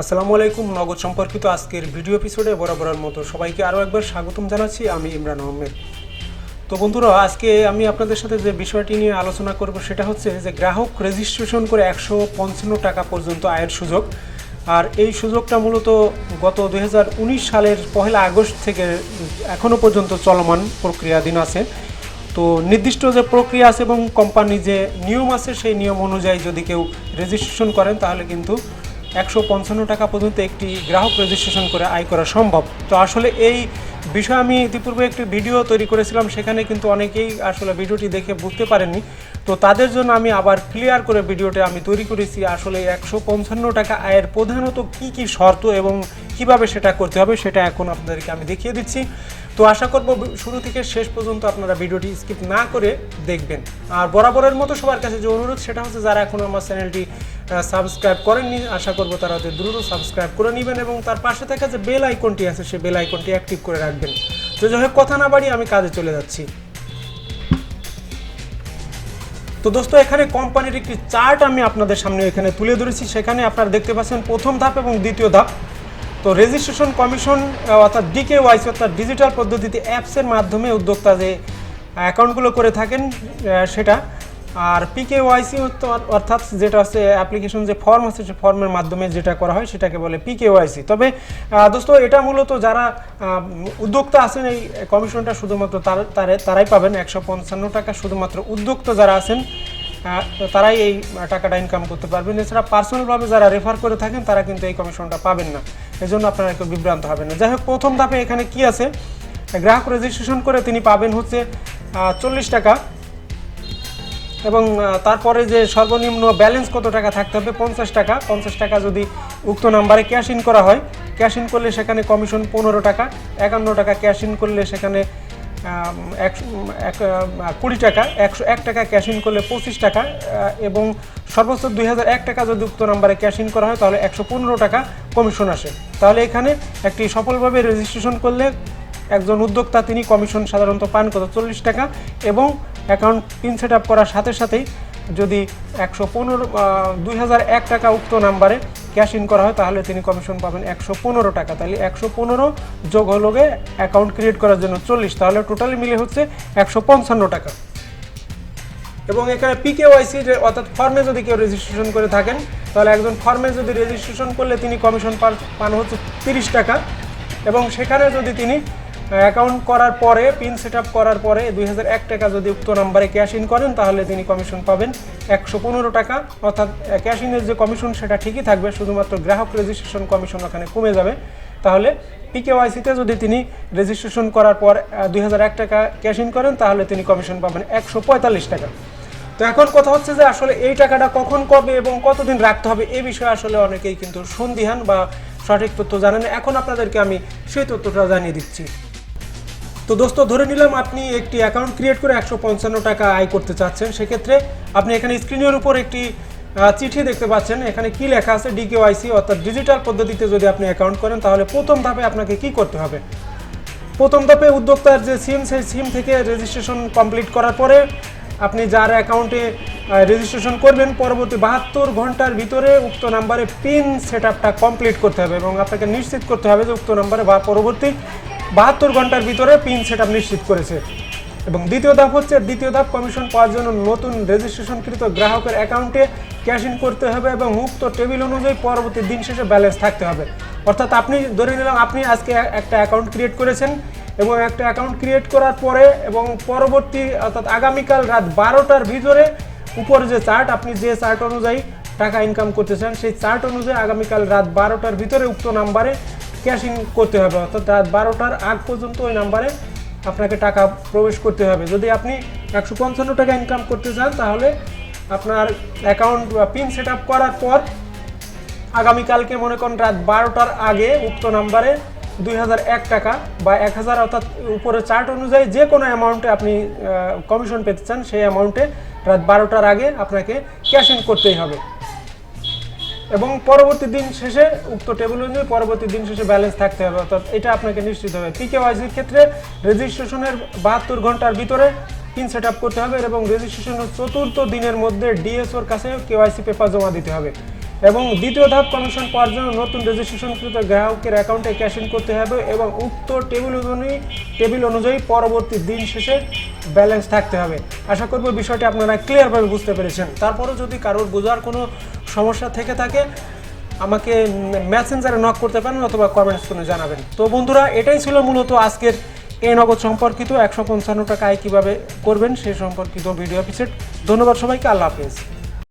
আসসালামু আলাইকুম, নগদ সম্পর্কিত আজকের ভিডিও এপিসোডে বরাবরের মতো সবাইকে আরও একবার স্বাগতম জানাচ্ছি, আমি ইমরান আহমেদ। তো বন্ধুরা, আজকে আমি আপনাদের সাথে যে বিষয়টি নিয়ে আলোচনা করব সেটা হচ্ছে যে গ্রাহক রেজিস্ট্রেশন করে একশো পঞ্চান্ন টাকা পর্যন্ত আয়ের সুযোগ। আর এই সুযোগটা মূলত গত দু হাজার উনিশ সালের পহেলা আগস্ট থেকে এখনও পর্যন্ত চলমান প্রক্রিয়াধীন আছে। তো নির্দিষ্ট যে প্রক্রিয়া আছে এবং কোম্পানি যে নিয়ম আছে, সেই নিয়ম অনুযায়ী যদি কেউ রেজিস্ট্রেশন করেন, তাহলে কিন্তু একশো পঞ্চান্ন টাকা পর্যন্ত একটি গ্রাহক রেজিস্ট্রেশন করে আয় করা সম্ভব। তো আসলে এই বিষয়ে আমি ইতিপূর্বে একটি ভিডিও তৈরি করেছিলাম, সেখানে কিন্তু অনেকেই আসলে ভিডিওটি দেখে বুঝতে পারেননি তো তাদের জন্য আমি আবার ক্লিয়ার করে ভিডিওটা আমি তৈরি করেছি, আসলে একশো পঞ্চান্ন টাকা আয়ের প্রধানত কি কি শর্ত এবং কীভাবে সেটা করতে হবে সেটা এখন আপনাদেরকে আমি দেখিয়ে দিচ্ছি। তো আশা করব শুরু থেকে শেষ পর্যন্ত আপনারা ভিডিওটি স্কিপ না করে দেখবেন। আর বরাবরের মতো সবার কাছে যে অনুরোধ, সেটা হচ্ছে যারা এখন আমার চ্যানেলটি সাবস্ক্রাইব করেননি, আশা করব তারা অতি দ্রুত সাবস্ক্রাইব করে নেবেন এবং তার পাশে থাকা যে বেল আইকনটি আছে সেই বেল আইকনটি অ্যাক্টিভ করে রাখবেন। তো যাই হোক, কথা না বাড়িয়ে আমি কাজে চলে যাচ্ছি। তো দোস্ত, এখানে কোম্পানির একটি চার্ট আমি আপনাদের সামনে এখানে তুলে ধরেছি। সেখানে আপনারা দেখতে পাচ্ছেন প্রথম ধাপ এবং দ্বিতীয় ধাপ। তো রেজিস্ট্রেশন কমিশন অর্থাৎ ডিকে ওয়াইস অর্থাৎ ডিজিটাল পদ্ধতিতে অ্যাপসের মাধ্যমে উদ্যোক্তা যে অ্যাকাউন্টগুলো করে থাকেন সেটা আর পিকে ওয়াইসি অর্থাৎ যেটা হচ্ছে অ্যাপ্লিকেশন যে ফর্ম আছে, সে ফর্মের মাধ্যমে যেটা করা হয়, সেটাকে বলে পিকে ওয়াইসি তবে দোস্ত, এটা মূলত যারা উদ্যোক্তা আছেন, এই কমিশনটা শুধুমাত্র তার- তারে- তারাই পাবেন। একশো পঞ্চান্ন টাকা শুধুমাত্র উদ্যোক্তা যারা আছেন তারাই এই টাকাটা ইনকাম করতে পারবেন। এছাড়া পার্সোনালভাবে যারা রেফার করে থাকেন, তারা কিন্তু এই কমিশনটা পাবেন না। এজন্য আপনারা কেউ বিভ্রান্ত হবেন না। যাই হোক, প্রথম ধাপে এখানে কি আছে? গ্রাহক রেজিস্ট্রেশন করে তিনি পাবেন হচ্ছে চল্লিশ টাকা। এবং তারপরে যে সর্বনিম্ন ব্যালেন্স কত টাকা থাকতে হবে? পঞ্চাশ টাকা। পঞ্চাশ টাকা যদি উক্ত নাম্বারে ক্যাশ ইন করা হয়, ক্যাশ ইন করলে সেখানে কমিশন পনেরো টাকা, একান্ন টাকা ক্যাশ ইন করলে সেখানে কুড়ি টাকা, একশো এক টাকা ক্যাশ ইন করলে পঁচিশ টাকা এবং সর্বোচ্চ দুই হাজার এক টাকা যদি উক্ত নাম্বারে ক্যাশ ইন করা হয়, তাহলে একশো পনেরো টাকা কমিশন আসে। তাহলে এখানে একটি সফলভাবে রেজিস্ট্রেশন করলে একজন উদ্যোক্তা, তিনি কমিশন সাধারণত পান কত? চল্লিশ টাকা এবং অ্যাকাউন্ট পিন সেট আপ করার সাথে সাথেই যদি একশো পনেরো দুই হাজার এক টাকা উক্ত নাম্বারে ক্যাশ ইন করা হয়, তাহলে তিনি কমিশন পাবেন একশো পনেরো টাকা। তাহলে একশো পনেরো যোগ হলোগে অ্যাকাউন্ট ক্রিয়েট করার জন্য চল্লিশ। তাহলে টোটালি মিলে হচ্ছে একশো পঞ্চান্ন টাকা। এবং এখানে পিকে ওয়াইসি অর্থাৎ ফর্মে যদি কেউ রেজিস্ট্রেশন করে থাকেন, তাহলে একজন ফর্মে যদি রেজিস্ট্রেশন করলে তিনি কমিশন পান হচ্ছে তিরিশ টাকা। এবং সেখানে যদি তিনি অ্যাকাউন্ট করার পরে, পিন সেট করার পরে দুই টাকা যদি উক্ত নাম্বারে ক্যাশ ইন করেন, তাহলে তিনি কমিশন পাবেন একশো পনেরো টাকা। অর্থাৎ ক্যাশ ইনের যে কমিশন, সেটা ঠিকই থাকবে, শুধুমাত্র গ্রাহক রেজিস্ট্রেশন কমিশন ওখানে কমে যাবে। তাহলে পিকেওয়াইসিতে যদি তিনি রেজিস্ট্রেশন করার পর দুই টাকা ক্যাশ ইন করেন, তাহলে তিনি কমিশন পাবেন একশো পঁয়তাল্লিশ টাকা। তো এখন কথা হচ্ছে যে, আসলে এই টাকাটা কখন, কবে এবং কতদিন রাখতে হবে এই বিষয়ে আসলে অনেকেই কিন্তু সন্দিহান বা সঠিক তথ্য জানেন এখন আপনাদেরকে আমি সেই তথ্যটা জানিয়ে দিচ্ছি। তো দোস্ত, ধরে নিলাম আপনি একটি অ্যাকাউন্ট ক্রিয়েট করে একশো পঞ্চান্ন টাকা আয় করতে চাচ্ছেন। সেক্ষেত্রে আপনি এখানে স্ক্রিনের উপর একটি চিঠি দেখতে পাচ্ছেন। এখানে কি লেখা আছে? ডিকেওয়াইসি অর্থাৎ ডিজিটাল পদ্ধতিতে যদি আপনি অ্যাকাউন্ট করেন, তাহলে প্রথম ধাপে আপনাকে কি করতে হবে? প্রথম ধাপে উদ্যোক্তার যে সিম সেই সিম থেকে রেজিস্ট্রেশন কমপ্লিট করার পরে আপনি যার অ্যাকাউন্টে রেজিস্ট্রেশন করবেন, পরবর্তী বাহাত্তর ঘণ্টার ভিতরে উক্ত নাম্বারে পিন সেট কমপ্লিট করতে হবে এবং আপনাকে নিশ্চিত করতে হবে যে উক্ত নাম্বারে বা পরবর্তী বাহাত্তর ঘণ্টার ভিতরে পিন সেট নিশ্চিত করেছে। এবং দ্বিতীয় ধাপ হচ্ছে, দ্বিতীয় ধাপ কমিশন পাওয়ার জন্য নতুন রেজিস্ট্রেশনকৃত গ্রাহকের অ্যাকাউন্টে ক্যাশ ইন করতে হবে এবং মুক্ত টেবিল অনুযায়ী পরবর্তী দিন শেষে ব্যালেন্স থাকতে হবে। অর্থাৎ আপনি ধরে নিলাম, আপনি আজকে একটা অ্যাকাউন্ট ক্রিয়েট করেছেন এবং একটা অ্যাকাউন্ট ক্রিয়েট করার পরে এবং পরবর্তী, অর্থাৎ আগামীকাল রাত বারোটার ভিতরে উপরে যে চার্ট, আপনি যে চার্ট অনুযায়ী টাকা ইনকাম করতে চান, সেই চার্ট অনুযায়ী আগামীকাল রাত বারোটার ভিতরে উক্ত নাম্বারে ক্যাশ করতে হবে, অর্থাৎ রাত বারোটার আগ পর্যন্ত ওই নাম্বারে আপনাকে টাকা প্রবেশ করতে হবে। যদি আপনি একশো পঞ্চান্ন টাকা ইনকাম করতে চান, তাহলে আপনার অ্যাকাউন্ট বা পিন সেট আপ করার পর আগামীকালকে মনে করেন রাত বারোটার আগে উক্ত নাম্বারে দুই হাজার এক টাকা বা এক হাজার, অর্থাৎ উপরে চার্ট অনুযায়ী যে কোনো অ্যামাউন্টে আপনি কমিশন পেতে চান, সেই অ্যামাউন্টে রাত বারোটার আগে আপনাকে ক্যাশ ইন করতেই হবে। এবং পরবর্তী দিন শেষে উক্ত টেবিল অনুযায়ী পরবর্তী দিন শেষে ব্যালেন্স থাকতে হবে। অর্থাৎ এটা আপনাকে নিশ্চিত হবে। পিকে ওয়াইসির ক্ষেত্রে রেজিস্ট্রেশনের বাহাত্তর ঘণ্টার ভিতরে পিন সেট আপ করতে হবে এবং রেজিস্ট্রেশনের চতুর্থ দিনের মধ্যে ডিএসওর কাছে কেওয়াইসি পেপার জমা দিতে হবে। এবং দ্বিতীয় ধাপ কমিশন পাওয়ার জন্য নতুন রেজিস্ট্রেশনকৃত গ্রাহকের অ্যাকাউন্টে ক্যাশ ইন করতে হবে এবং উক্ত টেবিল অনুযায়ী টেবিল অনুযায়ী পরবর্তী দিন শেষে ব্যালেন্স থাকতে হবে। আশা করব বিষয়টি আপনারা ক্লিয়ারভাবে বুঝতে পেরেছেন। তারপরেও যদি কারোর বোঝার কোনো সমস্যা থেকে থাকে, আমাকে মেসেঞ্জারে নক করতে পারেন অথবা কমেন্টস করে জানাবেন। তো বন্ধুরা, এটাই ছিল মূলত আজকের এ নগদ সম্পর্কিত একশো পঞ্চান্ন টাকায় কীভাবে করবেন সে সম্পর্কিত ভিডিও এপিসোড ধন্যবাদ সবাইকে, আল্লাহ হাফেজ।